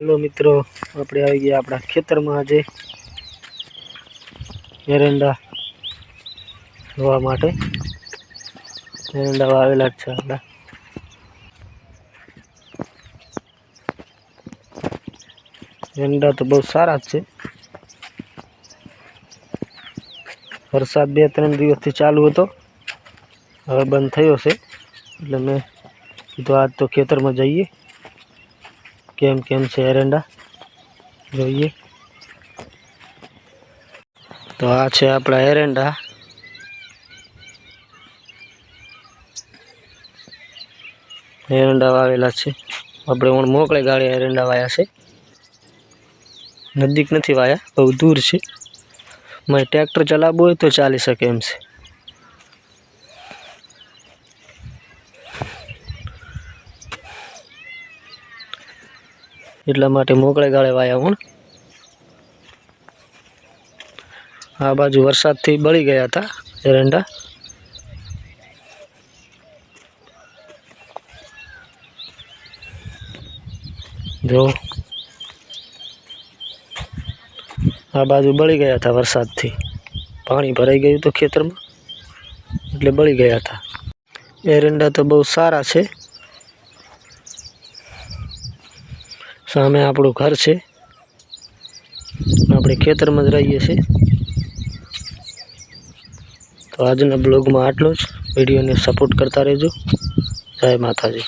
Hello મિત્રો, આપણે આવી ગયા આપણા ખેતરમાં આજે એરંડા જોવા માટે. એરંડા વાવેલા જ છે આપણા. એરંડા તો બહુ સારા જ છે. વરસાદ બે ત્રણ દિવસથી ચાલુ હતો. હવે બંધ થયો છે. એટલે મેં કીધું આજ તો ખેતરમાં જઈએ. કેમ કેમ છે એરંડા જોઈએ તો આ છે આપણા એરંડા એરંડા વાવેલા છે આપણે ઓણ મોકળે ગાળે એરંડા વાયા છે નજીક નથી વાયા બહુ દૂર છે મારે ટ્રેક્ટર ચલાવવું હોય તો ચાલી શકે એમ છે એટલા માટે મોકળે ગાળે વાયા હું આ બાજુ વરસાદથી બળી ગયા હતા એરંડા. જો. આ બાજુ બળી ગયા હતા વરસાદથી. પાણી ભરાઈ ગયું હતું ખેતરમાં. એટલે બળી ગયા હતા. એરંડા તો બહુ સારા છે. સામે આપણું ઘર છે. આપણે ખેતરમાં જ રહીએ છીએ. તો આજના બ્લોગમાં આટલો જ. વિડીયોને સપોર્ટ કરતા રહેજો. જય માતાજી.